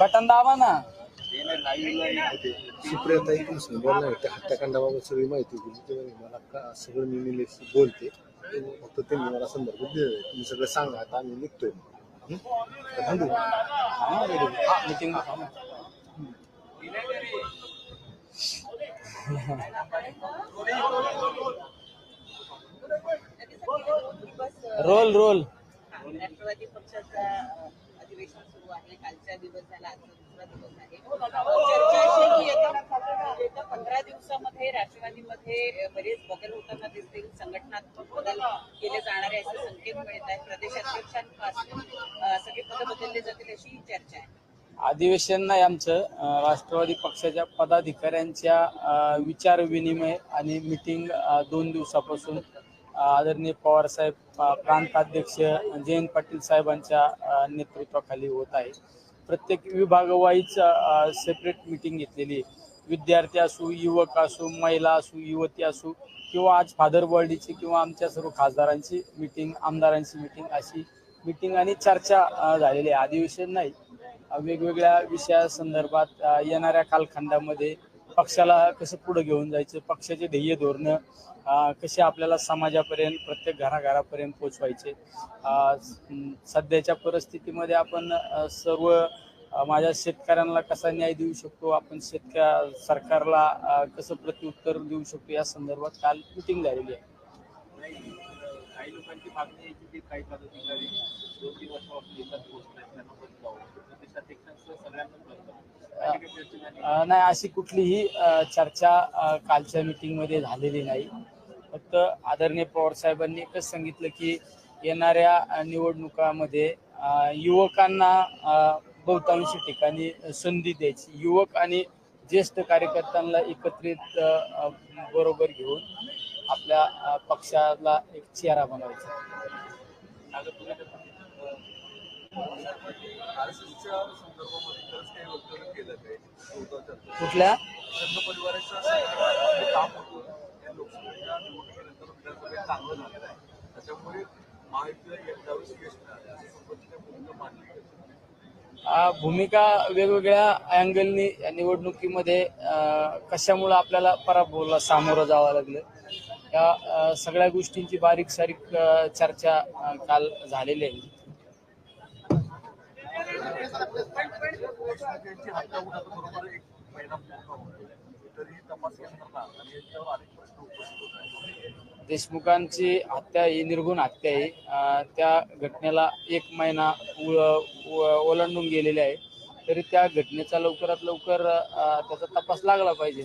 Button दाबा ना सुप्रियाताई कृष्ण बोलणार त्या हत्याकांडाबाबत सगळी माहिती दिली तेव्हा मला का सगळं मी निलेश बोलते फक्त त्यांनी मला संदर्भ दिले तुम्ही सगळं सांगा आता आम्ही निघतोय हं? तर थांबू. मीटिंग रोल रोल राष्ट्रवादी पक्षाचा अधिवेशन सुरू आहे. कालचा दिवस झाला आजचा दुसरा दिवस आहे. हो, हो, चर्चा अशी आहे की येत्या येत्या पंधरा दिवसामध्ये राष्ट्रवादीमध्ये बरेच बदल होताना दिसतील संघटनात्मक बदल केले जाणारे असे संकेत मिळत आहेत. प्रदेशाध्यक्षांपासून सगळे पद बदलले जातील अशी चर्चा आहे. अधिवेशन नाही आमचं राष्ट्रवादी पक्षाच्या पदाधिकाऱ्यांच्या विचार विनिमय आणि मिटिंग दोन दिवसापासून आदरणीय पवारसाहेब प्रांताध्यक्ष जयंत पाटील साहेबांच्या नेतृत्वाखाली होत आहे. प्रत्येक विभागवाईज सेपरेट मिटिंग घेतलेली आहे. विद्यार्थी असू युवक असू महिला असू युवती असू किंवा आज फादर वर्ल्डची किंवा आमच्या सर्व खासदारांची मिटिंग आमदारांची मिटिंग अशी मिटिंग आणि चर्चा झालेली आहे. अधिवेशन नाही वेगवेगळ्या विषयासंदर्भात येणाऱ्या कालखंडामध्ये पक्षाला कसं पुढे घेऊन जायचं पक्षाचे ध्येय धोरणं कसे आपल्याला समाजापर्यंत प्रत्येक घराघरापर्यंत पोचवायचे. सध्याच्या परिस्थितीमध्ये आपण सर्व माझ्या शेतकऱ्यांना कसा न्याय देऊ शकतो? आपण शेतकऱ्या सरकारला कसं प्रत्युत्तर देऊ शकतो? या संदर्भात काल मिटिंग झालेली आहे. काही लोकांची मागणी आहे की ते काही पदाधिकारी दोन तीन वर्षापासून येतात पोहोचतात त्यांना बंद जावं प्रदेशाध्यक्षांसह सगळ्यांना बंद अशी काही चर्चा झाली अ, नाही अशी कुठलीही चर्चा कालच्या मीटिंगमध्ये झालेली नाही. फक्त आदरणीय पवार साहेबांनी एकच सांगितलं की येणाऱ्या निवडणुकामध्ये युवकांना बहुतांश बहुतांशी ठिकाणी संधी द्यायची. युवक आणि ज्येष्ठ कार्यकर्त्यांना एकत्रित बरोबर घेऊन आपल्या पक्षाला एक चेहरा बनवायचा. कुठल्या? भूमिका वेगवेगळ्या अँगलनी निवडणुकीमध्ये कशामुळे आपल्याला पराभवाला सामोरं जावं लागलं? या सगळ्या गोष्टींची बारीक सारीक चर्चा काल झालेली आहे. हत्या बरोबर एक महिना पूर्ण तपास यंत्रणा आणि याच्यावर अनेक प्रश्न उपस्थित होत आहेत देशमुखांची हत्या ही निर्गुण हत्या आहे. त्या घटनेला एक महिना ओलांडून गेलेली आहे. तरी त्या घटनेचा लवकरात लवकर त्याचा तपास लागला पाहिजे.